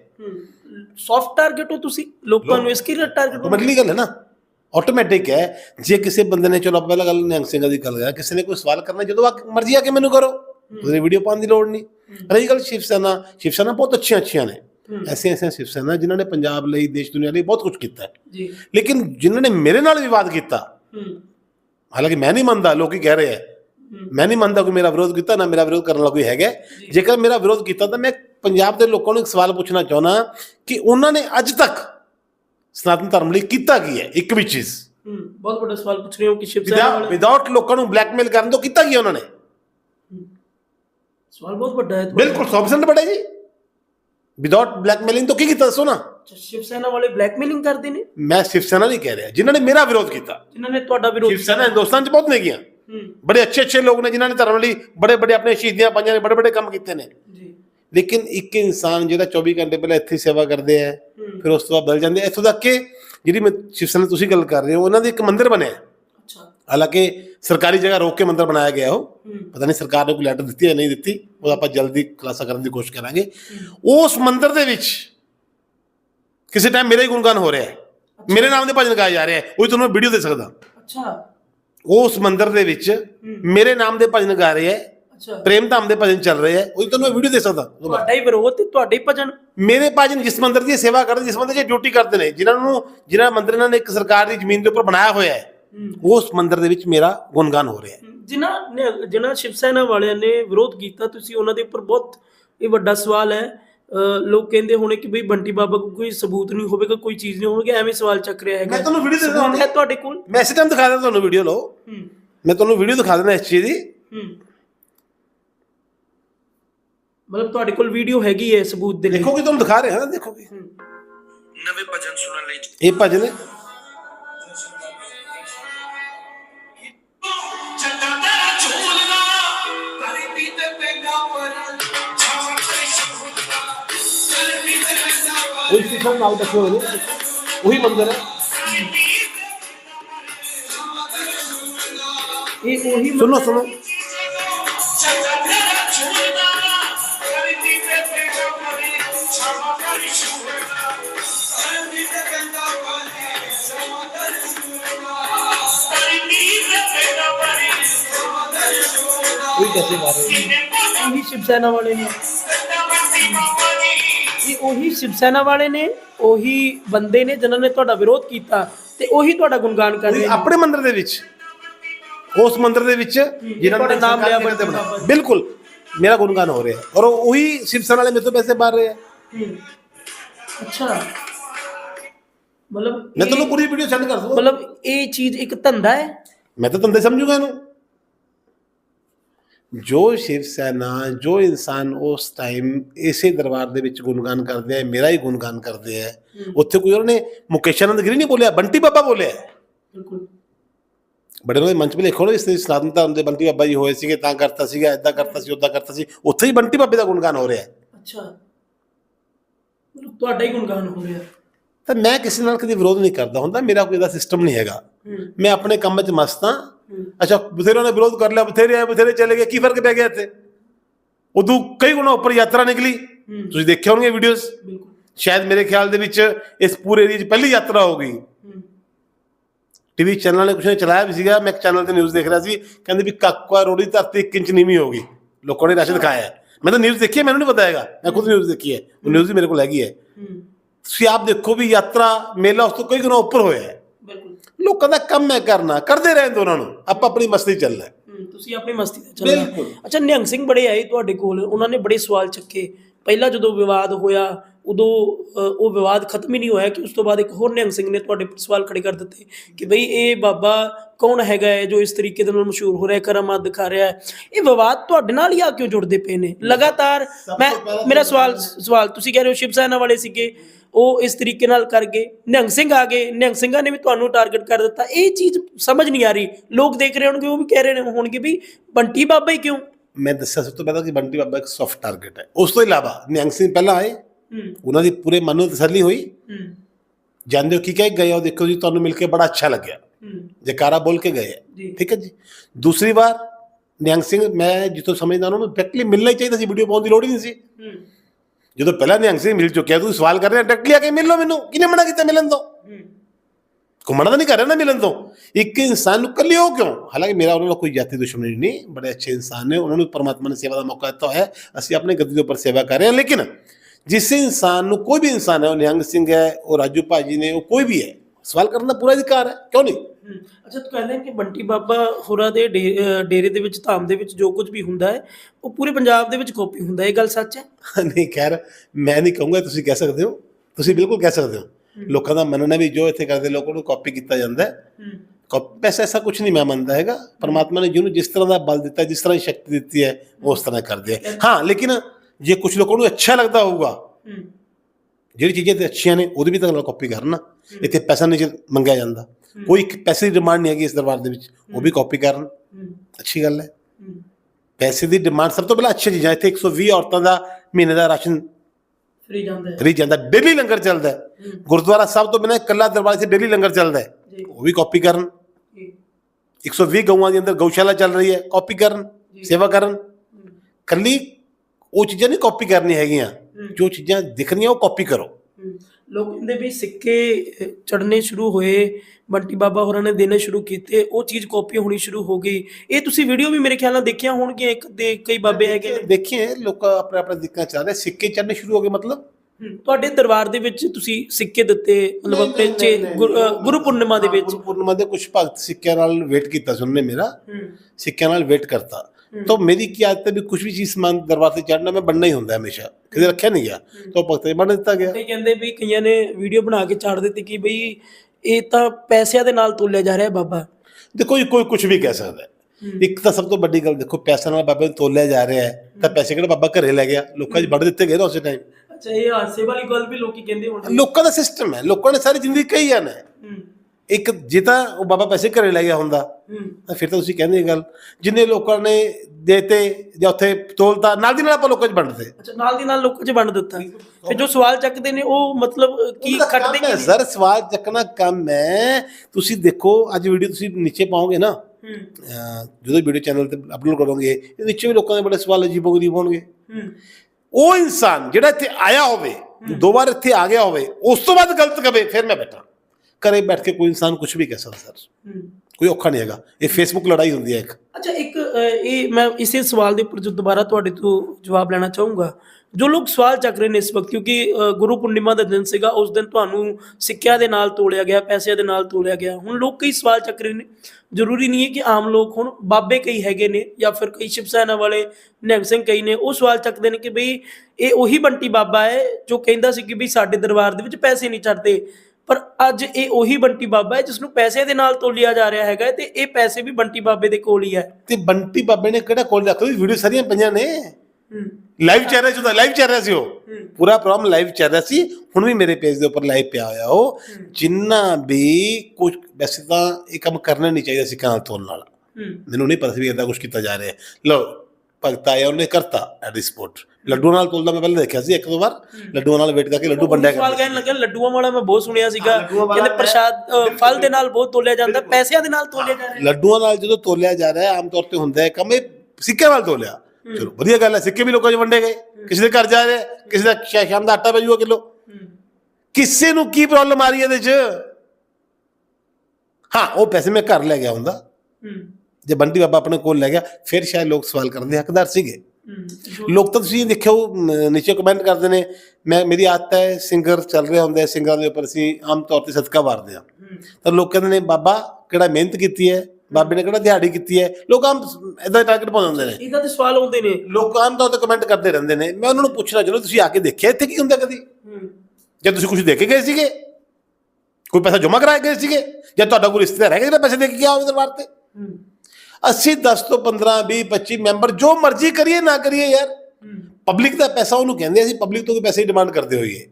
ਸੌਫਟ ਟਾਰਗੇਟ ਹੋ ਤੁਸੀਂ? ਲੋਕਾਂ ਨੂੰ ਇਸ ਕੀ ਟਾਰਗੇਟ ਮਤਲੀ ਗੱਲ ਹੈ ਨਾ। ਆਟੋਮੈਟਿਕ ਹੈ। ਜੇ ਕਿਸੇ ਬੰਦੇ ਨੇ ਚਲੋ ਪਹਿਲਾਂ ਗੱਲ ਨਿਹੰਗ ਸਿੰਘਾਂ ਦੀ ਗੱਲ ਕਰਾਂ ਕਿਸੇ ਨੇ ਕੋਈ ਸਵਾਲ ਕਰਨਾ ਜਦੋਂ ਆ ਮਰਜ਼ੀ ਆ ਕੇ ਮੈਨੂੰ ਕਰੋ। ਉਹਦੇ ਵੀਡੀਓ ਪਾਉਣ ਦੀ ਲੋੜ ਨਹੀਂ। ਰਹੀ ਗੱਲ ਸ਼ਿਵ ਸੈਨਾ। ਸ਼ਿਵ ਸੈਨਾ ਬਹੁਤ ਅੱਛੀਆਂ ਅੱਛੀਆਂ ਨੇ। ਐਸੀਆਂ ਐਸੀਆਂ ਸ਼ਿਵ ਸੈਨਾ ਜਿਨ੍ਹਾਂ ਨੇ ਪੰਜਾਬ ਲਈ ਦੇਸ਼ ਦੁਨੀਆ ਲਈ ਬਹੁਤ ਕੁਝ ਕੀਤਾ ਹੈ। ਜੀ। ਲੇਕਿਨ ਜਿਨ੍ਹਾਂ ਨੇ ਮੇਰੇ ਨਾਲ ਵਿਵਾਦ ਕੀਤਾ ਹਾਲਾਂਕਿ ਮੈਂ ਨਹੀਂ ਮੰਨਦਾ ਲੋਕੀ ਕਹਿ ਰਹੇ ਆ ਮੈਂ ਨਹੀਂ ਮੰਨਦਾ ਕੋਈ ਮੇਰਾ ਵਿਰੋਧ ਕੀਤਾ ਨਾ ਮੇਰਾ ਵਿਰੋਧ ਕਰਨ ਵਾਲਾ ਕੋਈ ਹੈਗਾ ਜੇਕਰ ਮੇਰਾ ਵਿਰੋਧ ਕੀਤਾ ਤਾਂ ਮੈਂ ਪੰਜਾਬ ਦੇ ਲੋਕਾਂ ਨੂੰ ਇੱਕ ਸਵਾਲ ਪੁੱਛਣਾ ਚਾਹੁੰਦਾ ਕਿ ਉਹਨਾਂ ਨੇ ਅੱਜ ਤੱਕ ਸਨਾਤਨ ਧਰਮ ਲਈ ਕੀਤਾ ਕੀ ਹੈ? ਇੱਕ ਵੀ ਚੀਜ਼। ਹੂੰ ਬਹੁਤ ਵੱਡਾ ਸਵਾਲ ਪੁੱਛ ਰਹੇ ਹੋ ਕਿ ਸ਼ਿਵ ਸੈਨਾ ਵਾਲੇ ਵਿਦਆਊਟ ਲੋਕਾਂ ਨੂੰ ਬਲੈਕਮੇਲ ਕਰਨ ਤੋਂ ਕੀਤਾ ਕੀ ਉਹਨਾਂ ਨੇ? ਸਵਾਲ ਬਹੁਤ ਵੱਡਾ ਹੈ। ਬਿਲਕੁਲ 100% ਬੜਾ ਜੀ। ਵਿਦਆਊਟ ਬਲੈਕਮੇਲਿੰਗ ਤੋਂ ਕੀ ਕੀਤਾ ਦੱਸੋ ਨਾ। ਸ਼ਿਵ ਸੈਨਾ ਵਾਲੇ ਬਲੈਕਮੇਲਿੰਗ ਕਰਦੇ ਨੇ? ਮੈਂ ਸ਼ਿਵ ਸੈਨਾ ਨਹੀਂ ਕਹਿ ਰਿਹਾ ਜਿਨ੍ਹਾਂ ਨੇ ਮੇਰਾ ਵਿਰੋਧ ਕੀਤਾ। ਜਿਨ੍ਹਾਂ ਨੇ ਤੁਹਾਡਾ ਵਿਰੋਧ ਸ਼ਿਵ ਸੈਨਾ ਹਿੰਦੁਸਤਾਨ 'ਚ ਬਹੁਤ ਨੇ ਗੀਆਂ ਹੂੰ। ਬੜੇ ਅੱਛੇ ਅੱਛੇ ਲੋਕ ਨੇ ਜਿਨ੍ਹਾਂ ਨੇ ਧਰਮ ਲਈ ਬੜੇ ਬੜੇ ਆਪਣੇ ਸ਼ਹੀਦੀਆਂ ਪਾਈਆਂ ਨੇ ਬੜੇ ਬੜੇ ਕੰਮ ਕੀਤੇ ਨੇ। ਜੀ। ਲੇਕਿਨ ਇੱਕ ਇਨਸਾਨ ਜਿਹੜਾ 24 ਘੰਟੇ ਪਹਿਲਾਂ ਇੱਥੇ ਸੇਵਾ ਕਰਦੇ ਆ ਫਿਰ ਉਸ ਤੋਂ ਬਾਅਦ ਬਦਲ ਜਾਂਦੇ। ਇੱਥੋਂ ਤੱਕ ਕਿ ਜਿਹੜੀ ਮੈਂ ਸ਼ਿਵ ਸੈਨਾ ਤੁਸੀਂ ਗੱਲ ਕਰ ਰਹੇ ਹੋ ਉਹਨਾਂ ਦੇ ਇੱਕ ਮੰਦਿਰ ਬਣਿਆ ਹੈ। ਅੱਛਾ। ਹਾਲਾਂਕਿ ਸਰਕਾਰੀ ਜਗ੍ਹਾ ਰੋਕ ਕੇ ਮੰਦਿਰ ਬਣਾਇਆ ਗਿਆ ਉਹ। ਪਤਾ ਨਹੀਂ ਸਰਕਾਰ ਨੇ ਕੋਈ ਲੈਟਰ ਦਿੱਤੀ ਹੈ ਨਹੀਂ ਦਿੱਤੀ ਉਹ ਆਪਾਂ ਜਲਦੀ ਖੁਲਾਸਾ ਕਰਨ ਦੀ ਕੋਸ਼ਿਸ਼ ਕਰਾਂਗੇ। ਉਸ ਮੰਦਿਰ ਦੇ ਵਿੱਚ ਕਿਸੇ ਟਾਈਮ ਮੇਰੇ ਹੀ ਗੁਣਗਾਨ ਹੋ ਰਿਹਾ ਹੈ। ਮੇਰੇ ਨਾਮ ਦੇ ਭਜਨ ਗਾਏ ਜਾ ਰਹੇ ਹੈ। ਉਹ ਤੁਹਾਨੂੰ ਵੀਡੀਓ ਦੇ ਸਕਦਾ। ਅੱਛਾ। ਉਸ ਮੰਦਿਰ ਦੇ ਵਿੱਚ ਮੇਰੇ ਨਾਮ ਦੇ ਭਜਨ ਗਾ ਰਹੇ ਹੈ। ਪ੍ਰੇਮ ਧਾਮ ਦੇ ਭਜਨ ਚੱਲ ਰਹੇ ਹੈ ਉਹ ਤੁਹਾਨੂੰ ਵੀਡੀਓ ਦੇ ਸਕਦਾ। ਤੁਹਾਡਾ ਹੀ ਵਿਰੋਧ ਤੇ ਤੁਹਾਡੇ ਹੀ ਭਜਨ। ਮੇਰੇ ਭਜਨ ਜਿਸ ਮੰਦਿਰ ਦੀ ਸੇਵਾ ਕਰਦੇ ਜਿਸ ਮੰਦਿਰ 'ਚ ਡਿਊਟੀ ਕਰਦੇ ਨੇ ਜਿਨ੍ਹਾਂ ਨੂੰ ਜਿਨ੍ਹਾਂ ਮੰਦਿਰ ਇਹਨਾਂ ਨੇ ਇੱਕ ਸਰਕਾਰ ਦੀ ਜ਼ਮੀਨ ਦੇ ਉੱਪਰ ਬਣਾਇਆ ਹੋਇਆ ਹੈ ਉਸ ਮੰਦਿਰ ਦੇ ਵਿੱਚ ਮੇਰਾ ਗੁਣਗਾਨ ਹੋ ਰਿਹਾ ਹੈ। ਜਿਨ੍ਹਾਂ ਨੇ ਜਿਨ੍ਹਾਂ ਸ਼ਿਵ ਸੈਨਾ ਵਾਲਿਆਂ ਨੇ ਵਿਰੋਧ ਕੀਤਾ ਤੁਸੀਂ ਉਹਨਾਂ ਦੇ ਉੱਪਰ ਬਹੁਤ ਇਹ ਵੱਡਾ ਸਵਾਲ ਹੈ। ਲੋਕ ਕਹਿੰਦੇ ਹੋਣੇ ਕਿ ਬਈ ਬੰਟੀ ਬਾਬਾ ਕੋਲ ਕੋਈ ਸਬੂਤ ਨਹੀਂ ਹੋਵੇਗਾ ਕੋਈ ਚੀਜ਼ ਨਹੀਂ ਹੋਵੇਗਾ ਐਵੇਂ ਸਵਾਲ ਚੱਕ ਰਿਹਾ ਹੈਗਾ। ਮੈਂ ਤੁਹਾਨੂੰ video ਦਿਖਾ ਸਬੂਤ ਹੈ ਤੁਹਾਡੇ ਕੋਲ? ਮੈਂ ਇਸੇ ਟਾਈਮ ਦਿਖਾ ਦਿੰਦਾ ਤੁਹਾਨੂੰ ਵੀਡੀਓ ਲਓ। ਮੈਂ ਤੁਹਾਨੂੰ ਵੀਡੀਓ ਦਿਖਾ ਦੇਣਾ ਇਸ ਚੀਜ਼ ਦੀ। ਮਤਲਬ ਤੁਹਾਡੇ ਕੋਲ ਵੀਡੀਓ ਹੈਗੀ ਹੈ ਸਬੂਤ ਦੇ ਲਈ? ਦੇਖੋਗੇ ਤੁਹਾਨੂੰ ਦਿਖਾ ਰਹੇ ਹਾਂ ਦੇਖੋਗੇ ਨਵੇਂ ਭਜਨ ਸੁਣਨ ਲਈ। ਇਹ ਭਜਨ ਹੈ। ਚੱਡਾ ਤੇਰਾ ਝੂਲਦਾ ਕਰੀ ਪੀਤੇ ਪੈਗਾ ਪਰ ਛਾਵਾ ਕਰੀ ਸ਼ੁਭਦਾ ਕਰੀ ਪੀਤੇ ਸ਼ੁਭਦਾ ਉਹੀ ਕੈਸੇ ਗਾ ਰਹੇ ਜਿਨੇ ਪਾਣਾ ਉਹੀ ਸ਼ਿਵ ਸੈਨਾ ਵਾਲੇ ਨੇ। ਬੰਦੀ ਇਹ ਉਹੀ ਸ਼ਿਵ ਸੈਨਾ ਵਾਲੇ ਨੇ ਉਹੀ ਬੰਦੇ ਨੇ ਜਿਨ੍ਹਾਂ ਨੇ ਤੁਹਾਡਾ ਵਿਰੋਧ ਕੀਤਾ ਤੇ ਉਹੀ ਤੁਹਾਡਾ ਗੁਣਗਾਨ ਕਰ ਰਹੇ ਨੇ। ਆਪਣੇ ਮੰਦਿਰ ਦੇ ਵਿੱਚ ਉਸ ਮੰਦਿਰ ਦੇ ਵਿੱਚ ਜਿਨ੍ਹਾਂ ਤੁਹਾਡਾ ਨੇ ਨਾਮ ਲਿਆ ਬਣਾਇਆ। ਬਾਬਾ। ਬਿਲਕੁਲ ਮੇਰਾ ਗੁਣਗਾਨ ਹੋ ਰਿਹਾ। ਔਰ ਉਹੀ ਸ਼ਿਵ ਸੈਨਾ ਵਾਲੇ ਮੇਰੇ ਤੋਂ ਪੈਸੇ ਮਾਰ ਰਹੇ ਆ। ਹੂੰ। ਅੱਛਾ। ਮਤਲਬ ਮੈਂ ਤੁਹਾਨੂੰ ਪੂਰੀ ਵੀਡੀਓ ਸੈਂਡ ਕਰ ਦੂੰਗਾ ਮਤਲਬ ਇਹ ਚੀਜ਼ ਇੱਕ ਧੰਦਾ ਹੈ? ਮੈਂ ਤਾਂ ਧੰਦੇ ਸਮਝੂਗਾ ਇਹਨੂੰ। ਜੋ ਸ਼ਿਵ ਸੈਨਾ ਜੋ ਇਨਸਾਨ ਉਸ ਟਾਈਮ ਇਸੇ ਦਰਬਾਰ ਦੇ ਵਿੱਚ ਗੁਣਗਾਨ ਕਰਦੇ ਆ ਮੇਰਾ ਹੀ ਗੁਣਗਾਨ ਕਰਦੇ ਆ। ਉੱਥੇ ਕੋਈ ਉਹਨੇ ਮੁਕੇਸ਼ ਆਨੰਦ ਗਿਰੀ ਨਹੀਂ ਬੋਲਿਆ ਬੰਟੀ ਬਾਬਾ ਬੋਲਿਆ। ਬਿਲਕੁਲ। ਬੜੇ ਉਹਨਾਂ ਦੇ ਮੰਚ 'ਤੇ ਲਿਖੋ ਨਾ ਇਸ ਤੇ ਸਨਾਤਨ ਧਰਮ ਦੇ ਬੰਟੀ ਬਾਬਾ ਜੀ ਹੋਏ ਸੀਗੇ ਤਾਂ ਕਰਤਾ ਸੀਗਾ ਐਦਾਂ ਕਰਤਾ ਸੀ ਉਦਾਂ ਕਰਤਾ ਸੀ ਉੱਥੇ ਹੀ ਬੰਟੀ ਬਾਬੇ ਦਾ ਗੁਣਗਾਨ ਹੋ ਰਿਹਾ। ਅੱਛਾ। ਤੁਹਾਡਾ ਹੀ ਗੁਣਗਾਨ ਹੋ ਰਿਹਾ। ਤਾਂ ਮੈਂ ਕਿਸੇ ਨਾਲ ਕਦੀ ਵਿਰੋਧ ਨਹੀਂ ਕਰਦਾ ਹੁੰਦਾ ਮੇਰਾ ਕੋਈ ਇਹਦਾ ਸਿਸਟਮ ਨਹੀਂ ਹੈਗਾ। ਮੈਂ ਆਪਣੇ ਕੰਮ 'ਚ ਮਸਤ ਹੂੰ। ਅੱਛਾ ਬਥੇਰਿਆਂ ਨੇ ਵਿਰੋਧ ਕਰ ਲਿਆ ਬਥੇਰੇ ਆਏ ਬਥੇਰੇ ਚਲੇ ਗਏ ਕੀ ਫ਼ਰਕ ਪੈ ਗਿਆ ਇੱਥੇ? ਉਦੋਂ ਕਈ ਗੁਣਾ ਉੱਪਰ ਯਾਤਰਾ ਨਿਕਲੀ। ਤੁਸੀਂ ਦੇਖਿਆ ਹੋਣਗੇ ਵੀਡੀਓਜ਼ ਸ਼ਾਇਦ ਮੇਰੇ ਖਿਆਲ ਦੇ ਵਿੱਚ ਇਸ ਪੂਰੇ ਏਰੀਆ 'ਚ ਪਹਿਲੀ ਯਾਤਰਾ ਹੋ ਗਈ। ਟੀਵੀ ਚੈਨਲ ਨੇ ਕੁਛ ਨੇ ਚਲਾਇਆ ਵੀ ਸੀਗਾ ਮੈਂ ਇੱਕ ਚੈਨਲ ਤੇ ਨਿਊਜ਼ ਦੇਖ ਰਿਹਾ ਸੀ ਕਹਿੰਦੇ ਵੀ ਕਾਕਵਾ ਰੋੜੀ ਧਰਤੀ 1 ਇੰਚ ਨੀਵੀਂ ਹੋ ਗਈ। ਲੋਕਾਂ ਨੇ ਰਸ਼ ਦਿਖਾਇਆ। ਮੈਂ ਤਾਂ ਨਿਊਜ਼ ਦੇਖੀ ਹੈ ਮੈਨੂੰ ਨਹੀਂ ਪਤਾ ਹੈਗਾ। ਮੈਂ ਖੁਦ ਨਿਊਜ਼ ਦੇਖੀ ਹੈ। ਉਹ ਨਿਊਜ਼ ਵੀ ਮੇਰੇ ਕੋਲ ਹੈਗੀ ਹੈ। ਤੁਸੀਂ ਆਪ ਦੇਖੋ ਵੀ ਯਾਤਰਾ ਮੇਲਾ ਉਸ ਤੋਂ ਕਈ ਗੁਣਾ ਉੱਪਰ ਹੋਇਆ ਹੈ। ਲੋਕਾਂ ਦਾ ਕੰਮ ਹੈ ਕਰਨਾ ਕਰਦੇ ਰਹਿੰਦੇ ਉਹਨਾਂ ਨੂੰ ਆਪਾਂ ਆਪਣੀ ਮਸਤੀ ਚੱਲਣਾ ਹੈ। ਤੁਸੀਂ ਆਪਣੀ ਮਸਤੀ ਤੇ ਚੱਲਣਾ ਬਿਲਕੁਲ। ਅੱਛਾ ਨਿਹੰਗ ਸਿੰਘ ਬੜੇ ਆਏ ਤੁਹਾਡੇ ਕੋਲ ਉਹਨਾਂ ਨੇ ਬੜੇ ਸਵਾਲ ਚੱਕੇ। ਪਹਿਲਾਂ ਜਦੋਂ ਵਿਵਾਦ ਹੋਇਆ ਉਦੋਂ ਅ, ਉਹ ਵਿਵਾਦ ਖਤਮ ਹੀ ਨਹੀਂ ਹੋਇਆ ਕਿ ਉਸ ਤੋਂ ਬਾਅਦ ਇੱਕ ਹੋਰ ਨਿਹੰਗ ਸਿੰਘ ਨੇ ਤੁਹਾਡੇ ਸਵਾਲ ਖੜੇ ਕਰ ਦਿੱਤੇ ਕਿ ਬਈ ਇਹ ਬਾਬਾ ਕੌਣ ਹੈਗਾ ਹੈ ਜੋ ਇਸ ਤਰੀਕੇ ਦੇ ਨਾਲ ਮਸ਼ਹੂਰ ਹੋ ਰਿਹਾ ਹੈ ਕਰਾਮਾਤ ਦਿਖਾ ਰਿਹਾ ਹੈ? ਇਹ ਵਿਵਾਦ ਤੁਹਾਡੇ ਨਾਲ ਹੀ ਆ ਕਿਉਂ ਜੁੜਦੇ ਪਏ ਨੇ? ਲਗਾਤਾਰ ਮੈਂ ਮੇਰਾ ਸਵਾਲ ਸਵਾਲ ਤੁਸੀਂ ਕਹਿ ਰਹੇ ਹੋ ਸ਼ਿਵ ਸੈਨਾ ਵਾਲੇ ਸੀਗੇ। ਉਹ ਇਸ ਤਰੀਕੇ ਨਾਲ ਕਰ ਗਏ। ਨਿਹੰਗ ਸਿੰਘ ਆ ਗਏ। ਨਿਹੰਗ ਸਿੰਘਾਂ ਨੇ ਵੀ ਤੁਹਾਨੂੰ ਟਾਰਗੇਟ ਕਰ ਦਿੱਤਾ। ਇਹ ਚੀਜ਼ ਸਮਝ ਨਹੀਂ ਆ ਰਹੀ। ਲੋਕ ਦੇਖ ਰਹੇ ਹੋਣਗੇ ਉਹ ਵੀ ਕਹਿ ਰਹੇ ਨੇ ਹੋਣਗੇ ਵੀ ਬੰਟੀ ਬਾਬਾ ਹੀ ਕਿਉਂ? ਮੈਂ ਦੱਸਿਆ ਸਭ ਤੋਂ ਪਹਿਲਾਂ ਕਿ ਬੰਟੀ ਬਾਬਾ ਇੱਕ ਸੌਫਟ ਟਾਰਗੇਟ ਹੈ। ਉਸ ਤੋਂ ਇਲਾਵਾ ਨਿਹੰਗ ਸਿੰਘ ਪਹਿਲਾਂ ਆਏ। ਉਹਨਾਂ ਦੀ ਪੂਰੇ ਮਨ ਨੂੰ ਤਸੱਲੀ ਹੋਈ। ਜਾਂਦੇ ਹੋ ਕੀ ਕਹਿ ਗਏ ਹੋ? ਦੇਖੋ ਜੀ ਤੁਹਾਨੂੰ ਮਿਲ ਕੇ ਬੜਾ ਅੱਛਾ ਲੱਗਿਆ। ਜੈਕਾਰਾ ਬੋਲ ਕੇ ਗਏ। ਠੀਕ ਹੈ ਜੀ। ਦੂਸਰੀ ਵਾਰ ਨਿਹੰਗ ਸਿੰਘ ਮੈਂ ਜਿੱਥੋਂ ਸਮਝਦਾ ਉਹਨਾਂ ਨੂੰ ਡਾਇਰੈਕਟਲੀ ਮਿਲਣਾ ਚਾਹੀਦਾ ਸੀ ਵੀਡੀਓ ਪਾਉਣ ਦੀ ਲੋੜ ਹੀ ਨਹੀਂ ਸੀ। ਜਦੋਂ ਪਹਿਲਾਂ ਨਿਹੰਗ ਸਿੰਘ ਮਿਲ ਚੁੱਕਿਆ ਤੁਸੀਂ ਸਵਾਲ ਕਰ ਰਹੇ ਡਾਇਰੈਕਟਲੀ ਆ ਕੇ ਮਿਲ ਲਓ ਮੈਨੂੰ। ਕਿਹਨੇ ਮਨਾ ਕੀਤਾ ਮਿਲਣ ਤੋਂ? ਘੁੰਮਣਾ ਤਾਂ ਨਹੀਂ ਕਰ ਰਿਹਾ ਨਾ ਮਿਲਣ ਤੋਂ? ਇੱਕ ਇਨਸਾਨ ਨੂੰ ਕੱਲੇ ਹੋ ਕਿਉਂ? ਹਾਲਾਂਕਿ ਮੇਰਾ ਉਹਨਾਂ ਨਾਲ ਕੋਈ ਜਾਤੀ ਦੁਸ਼ਮਣੀ ਨਹੀਂ ਬੜੇ ਅੱਛੇ ਇਨਸਾਨ ਨੇ ਉਹਨਾਂ ਨੂੰ ਪਰਮਾਤਮਾ ਨੇ ਸੇਵਾ ਦਾ ਮੌਕਾ ਦਿੱਤਾ ਹੋਇਆ ਹੈ। ਅਸੀਂ ਆਪਣੇ ਗੱਦੀ ਦੇ ਉੱਪਰ ਸੇਵਾ ਕਰ ਰਹੇ ਹਾਂ ਲੇਕਿਨ ਜਿਸ ਇਨਸਾਨ ਨੂੰ ਕੋਈ ਵੀ ਇਨਸਾਨ ਹੈ ਉਹ ਨਿਹੰਗ ਸਿੰਘ ਹੈ ਉਹ ਰਾਜੂ ਭਾਜੀ ਨੇ ਉਹ ਕੋਈ ਵੀ ਹੈ ਸਵਾਲ ਕਰਨ ਦਾ ਪੂਰਾ ਅਧਿਕਾਰ ਹੈ ਕਿਉਂ ਨਹੀਂ? ਅੱਛਾ ਤੂੰ ਕਹਿੰਦਾ ਕਿ ਬੰਟੀ ਬਾਬਾ ਹੋਰਾਂ ਦੇ ਡੇਰੇ ਦੇ ਵਿੱਚ ਧਾਮ ਦੇ ਵਿੱਚ ਜੋ ਕੁਝ ਵੀ ਹੁੰਦਾ ਹੈ ਉਹ ਪੂਰੇ ਪੰਜਾਬ ਦੇ ਵਿੱਚ ਕਾਪੀ ਹੁੰਦਾ ਇਹ ਗੱਲ ਸੱਚ ਹੈ? ਨਹੀਂ ਖੈਰ ਮੈਂ ਨਹੀਂ ਕਹੂੰਗਾ ਤੁਸੀਂ ਕਹਿ ਸਕਦੇ ਹੋ। ਤੁਸੀਂ ਬਿਲਕੁਲ ਕਹਿ ਸਕਦੇ ਹੋ। ਲੋਕਾਂ ਦਾ ਮੰਨਣਾ ਵੀ ਜੋ ਇੱਥੇ ਕਰਦੇ ਲੋਕਾਂ ਨੂੰ ਕਾਪੀ ਕੀਤਾ ਜਾਂਦਾ ਹੈ। ਵੈਸੇ ਐਸਾ ਕੁਝ ਨਹੀਂ ਮੈਂ ਮੰਨਦਾ ਹੈਗਾ। ਪਰਮਾਤਮਾ ਨੇ ਜਿਹਨੂੰ ਜਿਸ ਤਰ੍ਹਾਂ ਦਾ ਬਲ ਦਿੱਤਾ ਜਿਸ ਤਰ੍ਹਾਂ ਦੀ ਸ਼ਕਤੀ ਦਿੱਤੀ ਹੈ ਉਸ ਤਰ੍ਹਾਂ ਕਰਦੇ ਹਾਂ। ਲੇਕਿਨ ਜੇ ਕੁਝ ਲੋਕਾਂ ਨੂੰ ਅੱਛਾ ਲੱਗਦਾ ਹੋਊਗਾ ਜਿਹੜੀ ਚੀਜ਼ਾਂ ਤੇ ਅੱਛੀਆਂ ਨੇ ਉਹਦੀ ਵੀ ਤਾਂ ਨਾਲ ਕਾਪੀ ਕਰਨਾ। ਇੱਥੇ ਪੈਸਾ ਨਹੀਂ ਮੰਗਿਆ ਜਾਂਦਾ। ਕੋਈ ਇੱਕ ਪੈਸੇ ਦੀ ਡਿਮਾਂਡ ਨਹੀਂ ਹੈਗੀ ਇਸ ਦਰਬਾਰ ਦੇ ਵਿੱਚ ਉਹ ਵੀ ਕਾਪੀ ਕਰਨ। ਅੱਛੀ ਗੱਲ ਹੈ। ਪੈਸੇ ਦੀ ਡਿਮਾਂਡ ਸਭ ਤੋਂ ਪਹਿਲਾਂ ਅੱਛੀ ਚੀਜ਼ਾਂ ਇੱਥੇ 120 ਔਰਤਾਂ ਦਾ ਮਹੀਨੇ ਦਾ ਰਾਸ਼ਨ ਫਰੀ ਜਾਂਦਾ ਹੈ। ਫਰੀ ਜਾਂਦਾ ਡੇਲੀ ਲੰਗਰ ਚੱਲਦਾ ਹੈ। ਗੁਰਦੁਆਰਾ ਸਾਹਿਬ ਤੋਂ ਬਿਨਾਂ ਇਕੱਲਾ ਦਰਬਾਰ 'ਚ ਡੇਲੀ ਲੰਗਰ ਚੱਲਦਾ ਹੈ। ਉਹ ਵੀ ਕਾਪੀ ਕਰਨ। ਜੀ, 120 ਗਊਆਂ ਦੇ ਅੰਦਰ ਗਊਸ਼ਾਲਾ ਚੱਲ ਰਹੀ ਹੈ ਕਾਪੀ ਕਰਨ ਸੇਵਾ ਕਰਨ। ਕੱਲੀ ਉਹ ਚੀਜ਼ਾਂ ਨਹੀਂ ਕਾਪੀ ਕਰਨੀ ਹੈਗੀਆਂ। ਜੋ ਚੀਜ਼ਾਂ ਦਿਖ ਰਹੀਆਂ ਉਹ ਕਾਪੀ ਕਰੋ। ਲੋਕ ਕਹਿੰਦੇ ਵੀ ਸਿੱਕੇ ਚੜਨੇ ਸ਼ੁਰੂ ਹੋਏ ਬੰਟੀ ਬਾਬਾ ਹੋਰਾਂ ਨੇ ਦੇਣੇ ਸ਼ੁਰੂ ਕੀਤੇ ਉਹ ਚੀਜ਼ ਕਾਪੀ ਹੋਣੀ ਸ਼ੁਰੂ ਹੋ ਗਈ। ਇਹ ਤੁਸੀਂ ਵੀਡੀਓ ਵੀ ਮੇਰੇ ਖਿਆਲ ਨਾਲ ਦੇਖੀਆਂ ਹੋਣਗੀਆਂ ਇੱਕ ਦੇ ਕਈ ਬਾਬੇ ਹੈਗੇ ਨੇ। ਦੇਖੀਏ ਲੋਕ ਆਪਣੇ ਆਪਣੇ ਦਿੱਕਾਂ ਚੱਲ ਰਹੇ ਸਿੱਕੇ ਚੜਨੇ ਸ਼ੁਰੂ ਹੋ ਗਏ ਮਤਲਬ? ਤੁਹਾਡੇ ਦਰਬਾਰ ਦੇ ਵਿੱਚ ਤੁਸੀਂ ਸਿੱਕੇ ਦਿੱਤੇ ਮਤਲਬ ਆਪਣੇ ਚੇ- ਗੁਰ- ਪੂਰਨਿਮਾ ਦੇ ਵਿੱਚ। ਗੁਰੂ ਪੂਰਨਿਮਾ ਦੇ ਕੁਝ ਭਗਤ ਸਿੱਕਿਆਂ ਨਾਲ ਵੇਟ ਕੀਤਾ ਸੀ ਉਹਨੇ ਮੇਰਾ। ਸਿੱਕਿਆਂ ਨਾਲ ਵੇਟ ਕਰਤਾ। ਤਾਂ ਮੇਰੀ ਕੀ ਆਦਤ ਹੈ ਵੀ ਕੁਝ ਵੀ ਚੀਜ਼ ਸਮਾਨ ਦਰਬਾਰ ਤੇ ਚੜਨਾ ਮੈਂ ਬਣਨਾ ਹੀ ਹੁੰਦਾ ਹਮੇਸ਼ਾ। ਕਿਤੇ ਰੱਖਿਆ ਨਹੀਂ ਗਿਆ ਤਾਂ ਭਗਤ ਨੇ ਬਣ ਦਿੱਤਾ ਗਿਆ। ਕਈ ਕਹਿੰਦੇ ਵੀ ਕਈਆਂ ਨੇ ਵੀਡੀਓ ਬਣਾ ਕੇ ਛੱਡ ਦਿੱਤੀ ਕਿ ਬਈ ਇਹ ਤਾਂ ਪੈਸਿਆਂ ਦੇ ਨਾਲ ਤੋਲਿਆ ਜਾ ਰਿਹਾ ਬਾਬਾ। ਦੇਖੋ ਜੀ ਕੋਈ ਕੁਝ ਵੀ ਕਹਿ ਸਕਦਾ ਇੱਕ ਤਾਂ ਸਭ ਤੋਂ ਵੱਡੀ ਗੱਲ ਦੇਖੋ ਪੈਸਾ ਨਾਲ ਬਾਬੇ ਨੂੰ ਤੋਲਿਆ ਜਾ ਰਿਹਾ ਹੈ। ਤਾਂ ਪੈਸੇ ਕਿਹੜਾ ਬਾਬਾ ਘਰੇ ਲੈ ਗਿਆ? ਲੋਕਾਂ 'ਚ ਵੰਡ ਦਿੱਤੇ ਗਏ ਨਾ ਉਸੇ ਟਾਈਮ ਅੱਛਾ ਇਹ ਹਾਸੇ ਵਾਲੀ ਗੱਲ ਵੀ ਲੋਕੀ ਕਹਿੰਦੇ ਹੋਣਗੇ। ਲੋਕਾਂ ਦਾ ਸਿਸਟਮ ਹੈ। ਲੋਕਾਂ ਨੇ ਸਾਰੀ ਜ਼ਿੰਦਗੀ ਕਹੀ ਜਾਣਾ ਹੈ। ਇੱਕ ਜੇ ਤਾਂ ਉਹ ਬਾਬਾ ਪੈਸੇ ਘਰੇ ਲੈ ਗਿਆ ਹੁੰਦਾ ਤਾਂ ਫਿਰ ਤਾਂ ਤੁਸੀਂ ਕਹਿੰਦੇ ਇਹ ਗੱਲ। ਜਿੰਨੇ ਲੋਕਾਂ ਨੇ ਦੇਤੇ ਜਾਂ ਉੱਥੇ ਤੋਲਤਾ ਨਾਲ ਦੀ ਨਾਲ ਆਪਾਂ ਲੋਕਾਂ 'ਚ ਵੰਡਦੇ ਅੱਛਾ ਨਾਲ ਦੀ ਨਾਲ ਲੋਕਾਂ 'ਚ ਵੰਡ ਦਿੱਤਾ। ਫਿਰ ਜੋ ਸਵਾਲ ਚੱਕਦੇ ਨੇ ਉਹ ਮਤਲਬ ਕੀ ਕੱਟਦੇ ਕੀ ਨੇ? ਸਰ ਸਵਾਲ ਚੱਕਣਾ ਕੰਮ ਹੈ। ਤੁਸੀਂ ਦੇਖੋ ਅੱਜ ਵੀਡੀਓ ਤੁਸੀਂ ਨੀਚੇ ਪਾਓਗੇ ਨਾ ਜਦੋਂ ਵੀਡੀਓ ਚੈਨਲ ਤੇ ਅਪਲੋਡ ਕਰੋਗੇ ਇਹਦੇ ਵਿੱਚ ਵੀ ਲੋਕਾਂ ਦੇ ਬੜੇ ਸਵਾਲ ਅਜੀਬੋ ਗਰੀਬ ਹੋਣਗੇ। ਉਹ ਇਨਸਾਨ ਜਿਹੜਾ ਇੱਥੇ ਆਇਆ ਹੋਵੇ ਦੋ ਵਾਰ ਇੱਥੇ ਆ ਗਿਆ ਹੋਵੇ ਉਸ ਤੋਂ ਬਾਅਦ ਗਲਤ ਕਵੇ ਫਿਰ ਮੈਂ ਬੈਠਾ। ਘਰੇ ਬੈਠ ਕੇ ਕੋਈ ਇਨਸਾਨ ਕੁਝ ਵੀ ਕਹਿ ਸਕਦਾ ਸਰ। ਕੋਈ ਔਖਾ ਨਹੀਂ ਹੈਗਾ। ਇਹ ਫੇਸਬੁੱਕ ਲੜਾਈ ਹੁੰਦੀ ਹੈ ਇੱਕ। ਅੱਛਾ ਇੱਕ ਇਹ ਮੈਂ ਇਸੇ ਸਵਾਲ ਦੇ ਉੱਪਰ ਜੋ ਦੁਬਾਰਾ ਤੁਹਾਡੇ ਤੋਂ ਜਵਾਬ ਲੈਣਾ ਚਾਹੂੰਗਾ। ਜੋ ਲੋਕ ਸਵਾਲ ਚੱਕ ਰਹੇ ਨੇ ਇਸ ਵਕਤ ਕਿਉਂਕਿ ਗੁਰੂ ਪੂਰਨਿਮਾ ਦਾ ਦਿਨ ਸੀਗਾ ਉਸ ਦਿਨ ਤੁਹਾਨੂੰ ਸਿੱਕਿਆਂ ਦੇ ਨਾਲ ਤੋਲਿਆ ਗਿਆ ਪੈਸਿਆਂ ਦੇ ਨਾਲ ਤੋਲਿਆ ਗਿਆ। ਹੁਣ ਲੋਕ ਕਈ ਸਵਾਲ ਚੱਕ ਰਹੇ ਨੇ। ਜ਼ਰੂਰੀ ਨਹੀਂ ਹੈ ਕਿ ਆਮ ਲੋਕ ਹੁਣ ਬਾਬੇ ਕਈ ਹੈਗੇ ਨੇ ਜਾਂ ਫਿਰ ਕਈ ਸ਼ਿਵ ਸੈਨਾ ਵਾਲੇ ਨਿਹੰਗ ਸਿੰਘ ਕਈ ਨੇ ਉਹ ਸਵਾਲ ਚੱਕਦੇ ਨੇ ਕਿ ਬਈ ਇਹ ਉਹੀ ਬੰਟੀ ਬਾਬਾ ਹੈ ਜੋ ਕਹਿੰਦਾ ਸੀ ਕਿ ਬਈ ਸਾਡੇ ਦਰਬਾਰ ਦੇ ਵਿੱਚ ਪੈਸੇ ਨਹੀਂ ਚੜਦੇ ਪਰ ਅੱਜ ਇਹ ਉਹੀ ਬੰਟੀ ਬਾਬਾ ਹੈ ਜਿਸ ਨੂੰ ਪੈਸੇ ਦੇ ਨਾਲ ਤੋਲਿਆ ਜਾ ਰਿਹਾ ਹੈਗਾ ਤੇ ਇਹ ਪੈਸੇ ਵੀ ਬੰਟੀ ਬਾਬੇ ਦੇ ਕੋਲ ਹੀ ਹੈ। ਤੇ ਬੰਟੀ ਬਾਬੇ ਨੇ ਕਿਹੜਾ ਕੋਲ ਰੱਖ ਲਈ ਵੀਡੀਓ ਸਾਰੀਆਂ ਪਈਆਂ ਨੇ। ਲਾਈਵ ਚੱਲ ਰਿਹਾ ਸੀ ਉਹਦਾ ਲਾਈਵ ਚੱਲ ਰਿਹਾ ਸੀ ਉਹ। ਪੂਰਾ ਪ੍ਰੋਗਰਾਮ ਲਾਈਵ ਚੱਲ ਰਿਹਾ ਸੀ। ਹੁਣ ਵੀ ਮੇਰੇ ਪੇਜ ਦੇ ਉੱਪਰ ਲਾਈਵ ਪਿਆ ਹੋਇਆ ਉਹ। ਜਿੰਨਾ ਵੀ ਕੁਝ ਵੈਸੇ ਤਾਂ ਇਹ ਕੰਮ ਕਰਨਾ ਨਹੀਂ ਚਾਹੀਦਾ ਸੀ ਕਾਂ ਤੋਲ ਨਾਲ। ਮੈਨੂੰ ਨਹੀਂ ਪਤਾ ਸੀ ਵੀ ਇਦਾਂ ਕੁਝ ਕੀਤਾ ਜਾ ਰਿਹਾ। ਲਓ ਭਗਤ ਆਇਆ ਉਹਨੇ ਕਰਤਾ ਐਟ ਦੀ ਸਪੋਰਟ ਲੱਡੂਆਂ ਨਾਲ ਤੋਲਦਾ ਮੈਂ ਪਹਿਲਾਂ ਦੇਖਿਆ ਸੀ ਇੱਕ ਦੋ ਵਾਰ। ਲੱਡੂਆਂ ਨਾਲ ਵੇਟ ਕਰਕੇ ਲੱਡੂ ਵੰਡਿਆ ਸਵਾਲ ਕਰਦੇ ਕਹਿਣ ਲੱਗਿਆ ਲੱਡੂਆਂ ਵਾਲਾ ਮੈਂ ਬਹੁਤ ਸੁਣਿਆ ਸੀਗਾ। ਕਹਿੰਦੇ ਪ੍ਰਸ਼ਾਦ ਫਲ ਦੇ ਨਾਲ ਬਹੁਤ ਤੋਲਿਆ ਜਾਂਦਾ ਪੈਸਿਆਂ ਦੇ ਨਾਲ ਤੋਲਿਆ ਜਾ ਰਿਹਾ ਲੱਡੂਆਂ ਨਾਲ ਜਦੋਂ ਤੋਲਿਆ ਜਾ ਰਿਹਾ ਹੈ ਆਮ ਤੌਰ ਤੇ ਹੁੰਦਾ ਹੈ ਕੰਮ ਇਹ ਸਿੱਕੇ ਨਾਲ ਤੋਲਿਆ। ਚਲੋ ਵਧੀਆ ਗੱਲ ਹੈ ਸਿੱਕੇ ਵੀ ਲੋਕਾਂ 'ਚ ਵੰਡੇ ਗਏ। ਕਿਸੇ ਦੇ ਘਰ ਜਾ ਰਿਹਾ ਕਿਸੇ ਦਾ ਸ਼ਾਮ ਦਾ ਆਟਾ ਭੇਜੂਗਾ ਕਿਲੋ। ਕਿਸੇ ਨੂੰ ਕੀ ਪ੍ਰੋਬਲਮ ਆ ਰਹੀ ਹੈ ਇਹਦੇ 'ਚ? ਹਾਂ ਉਹ ਪੈਸੇ ਮੈਂ ਘਰ ਲੈ ਗਿਆ ਹੁੰਦਾ। ਜੇ ਬੰਟੀ ਬਾਬਾ ਆਪਣੇ ਕੋਲ ਲੈ ਗਿਆ ਫਿਰ ਸ਼ਾਇਦ ਲੋਕ ਸਵਾਲ ਕਰਨ ਦੇ ਹੱਕਦਾਰ ਸੀਗੇ। ਲੋਕ ਤਾਂ ਤੁਸੀਂ ਦੇਖਿਓ ਨੀਚੇ ਕਮੈਂਟ ਕਰਦੇ ਨੇ ਮੈਂ ਮੇਰੀ ਆਦਤ ਹੈ ਸਿੰਗਰ ਚੱਲ ਰਿਹਾ ਹੁੰਦਾ ਸਿੰਗਰਾਂ ਦੇ ਉੱਪਰ ਅਸੀਂ ਆਮ ਤੌਰ ਤੇ ਸਦਕਾ ਵਾਰਦੇ ਹਾਂ। ਤਾਂ ਲੋਕ ਕਹਿੰਦੇ ਨੇ ਬਾਬਾ ਕਿਹੜਾ ਮਿਹਨਤ ਕੀਤੀ ਹੈ? ਬਾਬੇ ਨੇ ਕਿਹੜਾ ਦਿਹਾੜੀ ਕੀਤੀ ਹੈ? ਲੋਕ ਆਮ ਇਦਾਂ ਟਾਰਗੇਟ ਪਾਉਂਦੇ ਨੇ। ਇਹਦਾ ਤੇ ਸਵਾਲ ਆਉਂਦੇ ਨੇ। ਲੋਕ ਆਮ ਤੌਰ ਤੇ ਕਮੈਂਟ ਕਰਦੇ ਰਹਿੰਦੇ ਨੇ। ਮੈਂ ਉਹਨਾਂ ਨੂੰ ਪੁੱਛਣਾ ਚਲੋ ਤੁਸੀਂ ਆ ਕੇ ਦੇਖਿਆ ਇੱਥੇ ਕੀ ਹੁੰਦਾ ਕਦੀ? ਜੇ ਤੁਸੀਂ ਕੁਝ ਦੇ ਕੇ ਗਏ ਸੀਗੇ? ਕੋਈ ਪੈਸਾ ਜਮ੍ਹਾਂ ਕਰਾ ਕੇ ਗਏ ਸੀਗੇ? ਜਾਂ ਤੁਹਾਡਾ ਕੋਈ ਰਿਸ਼ਤੇਦਾਰ ਹੈਗਾ ਜਿਹੜਾ ਪੈਸੇ ਦੇ ਕੇ ਗਿਆ ਹੋਵੇ ਦਰਬਾਰ ਤੇ? ਅਸੀਂ 10 ਤੋਂ 15 20 25 ਮੈਂਬਰ ਜੋ ਮਰਜ਼ੀ ਕਰੀਏ ਨਾ ਕਰੀਏ ਯਾਰ। ਪਬਲਿਕ ਦਾ ਪੈਸਾ ਉਹਨੂੰ ਕਹਿੰਦੇ ਅਸੀਂ ਪਬਲਿਕ ਤੋਂ ਕੋਈ ਪੈਸੇ ਦੀ ਡਿਮਾਂਡ ਕਰਦੇ ਹੋਈਏ।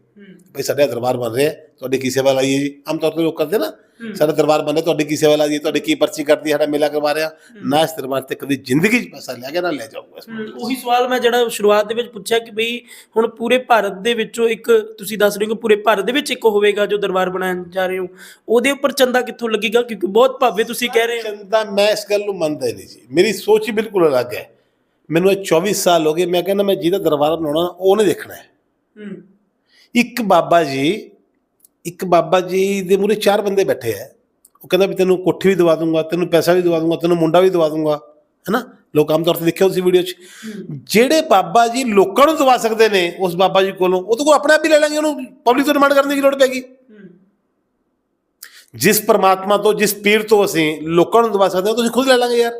ਭਾਈ ਸਾਡਾ ਦਰਬਾਰ ਬਣ ਰਿਹਾ ਤੁਹਾਡੀ ਕੀ ਸੇਵਾ ਲਾਈਏ ਜੀ? ਆਮ ਤੌਰ ਤੇ ਲੋਕ ਕਰਦੇ ਨਾ ਸਾਡਾ ਦਰਬਾਰ ਰਿਹਾ ਤੁਹਾਡੀ ਕੀ ਸੇਵਾ ਲਾਈਏ ਤੁਹਾਡੀ ਕੀ ਪਰਚੀ ਕੱਟਦੀ ਹੈ, ਸਾਡਾ ਮੇਲਾ ਕਰਵਾ ਰਿਹਾ। ਨਾ ਇਸ ਦਰਬਾਰ ਤੇ ਕਦੀ ਜ਼ਿੰਦਗੀ 'ਚ ਪੈਸਾ ਲਿਆ ਗਿਆ ਨਾ ਲੈ ਜਾਊਗਾ ਇਸ ਹਮ, ਉਹੀ ਸਵਾਲ ਮੈਂ ਜਿਹੜਾ ਸ਼ੁਰੂਆਤ ਦੇ ਵਿੱਚ ਪੁੱਛਿਆ ਕਿ ਬਈ ਹੁਣ ਪੂਰੇ ਭਾਰਤ ਦੇ ਵਿੱਚੋਂ ਇੱਕ ਤੁਸੀਂ ਦੱਸ ਰਹੇ ਹੋ ਕਿ ਪੂਰੇ ਭਾਰਤ ਦੇ ਵਿੱਚ ਇੱਕ ਹੋਵੇਗਾ ਜੋ ਦਰਬਾਰ ਬਣਾਉਣ ਜਾ ਰਹੇ ਹੋ। ਉਹਦੇ ਉੱਪਰ ਚੰਦਾ ਕਿੱਥੋਂ ਲੱਗੇਗਾ? ਕਿਉਂਕਿ ਬਹੁਤ ਭਾਵੇਂ ਤੁਸੀਂ ਕਹਿ ਰਹੇ ਹੋ। ਚੰਦਾ ਮੈਂ ਇਸ ਗੱਲ ਨੂੰ ਮੰਨਦਾ ਹੀ ਨਹੀਂ ਜੀ। ਮੇਰੀ ਸੋਚ ਹੀ ਬਿਲਕੁਲ ਅਲੱਗ ਹੈ। ਮੈਨੂੰ ਇਹ 24 ਸਾਲ ਹੋ ਗਏ ਮੈਂ ਕਹਿੰਦਾ ਮੈਂ ਜਿਹਦਾ ਦਰਬਾਰ ਬਣਾਉਣਾ ਉਹ ਨਹੀਂ ਦੇਖਣਾ ਹੈ। ਹਮ, ਇੱਕ ਬਾਬਾ ਜੀ ਇੱਕ ਬਾਬਾ ਜੀ ਦੇ ਮੂਰੇ ਚਾਰ ਬੰਦੇ ਬੈਠੇ ਹੈ ਉਹ ਕਹਿੰਦਾ ਵੀ ਤੈਨੂੰ ਕੋਠੀ ਵੀ ਦਵਾ ਦੂੰਗਾ ਤੈਨੂੰ ਪੈਸਾ ਵੀ ਦਵਾ ਦੂੰਗਾ ਤੈਨੂੰ ਮੁੰਡਾ ਵੀ ਦਵਾ ਦੂੰਗਾ ਹੈਨਾ? ਲੋਕ ਆਮ ਤੌਰ ਤੇ ਦੇਖਿਆ ਤੁਸੀਂ ਵੀਡੀਓ 'ਚ। ਜਿਹੜੇ ਬਾਬਾ ਜੀ ਲੋਕਾਂ ਨੂੰ ਦਵਾ ਸਕਦੇ ਨੇ ਉਸ ਬਾਬਾ ਜੀ ਕੋਲੋਂ ਉਹ ਤੋਂ ਕੋਲ ਆਪਣੇ ਆਪ ਹੀ ਲੈ ਲਾਂਗੇ ਉਹਨੂੰ ਪਬਲਿਕ ਤੋਂ ਡਿਮਾਂਡ ਕਰਨ ਦੀ ਲੋੜ ਪੈਗੀ? ਜਿਸ ਪਰਮਾਤਮਾ ਤੋਂ ਜਿਸ ਪੀਰ ਤੋਂ ਅਸੀਂ ਲੋਕਾਂ ਨੂੰ ਦਵਾ ਸਕਦੇ ਹਾਂ ਤੁਸੀਂ ਖੁਦ ਲੈ ਲਾਂਗੇ ਯਾਰ।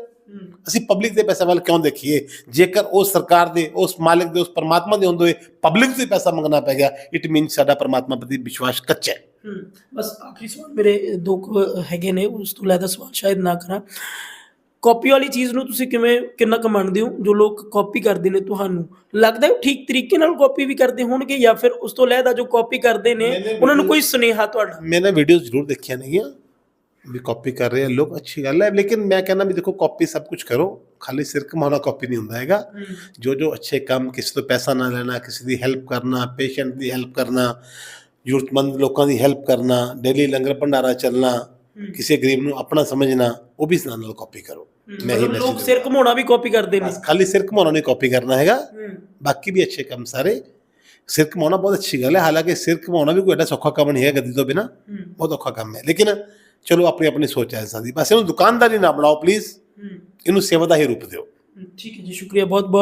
ਅਸੀਂ ਪਬਲਿਕ ਦੇ ਪੈਸੇ ਵੱਲ ਕਿਉਂ ਦੇਖੀਏ? ਜੇਕਰ ਉਸ ਸਰਕਾਰ ਦੇ ਉਸ ਮਾਲਿਕ ਦੇ ਉਸ ਪਰਮਾਤਮਾ ਦੇ ਹੁੰਦੇ ਹੋਏ ਪਬਲਿਕ ਤੋਂ ਹੀ ਪੈਸਾ ਮੰਗਣਾ ਪੈ ਗਿਆ ਇਟ ਮੀਨ ਸਾਡਾ ਪਰਮਾਤਮਾ ਪ੍ਰਤੀ ਵਿਸ਼ਵਾਸ ਕੱਚਾ ਹੈ। ਬਸ ਆਖਰੀ ਸਵਾਲ ਮੇਰੇ ਦੋ ਹੈਗੇ ਨੇ ਉਸ ਤੋਂ ਲੈਦਾ ਸਵਾਲ ਸ਼ਾਇਦ ਨਾ ਕਰਾਂ। ਕਾਪੀ ਵਾਲੀ ਚੀਜ਼ ਨੂੰ ਤੁਸੀਂ ਕਿਵੇਂ ਕਿੰਨਾ ਕੁ ਮੰਨਦੇ ਹੋ? ਜੋ ਲੋਕ ਕਾਪੀ ਕਰਦੇ ਨੇ ਤੁਹਾਨੂੰ ਲੱਗਦਾ ਹੈ ਉਹ ਠੀਕ ਤਰੀਕੇ ਨਾਲ ਕਾਪੀ ਵੀ ਕਰਦੇ ਹੋਣਗੇ ਜਾਂ ਫਿਰ ਉਸ ਤੋਂ ਲੈਦਾ ਜੋ ਕਾਪੀ ਕਰਦੇ ਨੇ ਉਹਨਾਂ ਨੂੰ ਕੋਈ ਸੁਨੇਹਾ ਤੁਹਾਡਾ? ਮੈਂ ਨਾ ਵੀਡੀਓਜ਼ ਜ਼ਰੂਰ ਦੇਖੀਆਂ ਨੇਗੀਆਂ। ਵੀ ਕਾਪੀ ਕਰ ਰਹੇ ਆ ਲੋਕ ਅੱਛੀ ਗੱਲ ਹੈ ਲੇਕਿਨ ਮੈਂ ਕਹਿੰਦਾ ਵੀ ਦੇਖੋ ਕਾਪੀ ਸਭ ਕੁਝ ਕਰੋ ਖਾਲੀ ਸਿਰ ਕਮਾਉਣਾ ਕਾਪੀ ਨਹੀਂ ਹੁੰਦਾ ਹੈਗਾ ਜੋ ਜੋ ਅੱਛੇ ਕੰਮ ਕਿਸੇ ਤੋਂ ਪੈਸਾ ਨਾ ਲੈਣਾ ਕਿਸੇ ਦੀ ਹੈਲਪ ਕਰਨਾ ਪੇਸ਼ੈਂਟ ਦੀ ਹੈਲਪ ਕਰਨਾ ਜ਼ਰੂਰਤਮੰਦ ਲੋਕਾਂ ਦੀ ਹੈਲਪ ਕਰਨਾ ਡੇਲੀ ਲੰਗਰ ਭੰਡਾਰਾ ਚੱਲਣਾ ਕਿਸੇ ਗਰੀਬ ਨੂੰ ਆਪਣਾ ਸਮਝਣਾ ਉਹ ਵੀ ਨਾਲ ਨਾਲ ਕਾਪੀ ਕਰੋ ਮੈਂ ਹੀ ਲੋਕ ਸਿਰ ਘਮਾਉਣਾ ਵੀ ਕਾਪੀ ਕਰਦੇ ਨੇ ਖਾਲੀ ਸਿਰ ਘਮਾਉਣਾ ਨਹੀਂ ਕਾਪੀ ਕਰਨਾ ਹੈਗਾ ਬਾਕੀ ਵੀ ਅੱਛੇ ਕੰਮ ਸਾਰੇ ਸਿਰ ਘਮਾਉਣਾ ਬਹੁਤ ਅੱਛੀ ਗੱਲ ਹੈ ਹਾਲਾਂਕਿ ਸਿਰ ਘਮਾਉਣਾ ਵੀ ਕੋਈ ਐਡਾ ਸੌਖਾ ਕੰਮ ਨਹੀਂ ਹੈ ਗੱਦੀ ਤੋਂ ਬਿਨਾ ਬਹੁਤ ਔਖਾ ਕੰਮ ਹੈ ਲੇਕਿਨ ਚਲੋ ਆਪਣੀ ਆਪਣੀ ਸੋਚ ਹੈ ਇਨਸਾਨ ਦੀ। ਬਸ ਇਹਨੂੰ ਦੁਕਾਨਦਾਰੀ ਨਾ ਬਣਾਓ ਪਲੀਜ਼ ਇਹਨੂੰ ਸੇਵਾ ਦਾ ਹੀ ਰੂਪ ਦਿਓ। ਠੀਕ ਹੈ ਜੀ ਸ਼ੁਕਰੀਆ। ਬਹੁਤ ਬਹੁਤ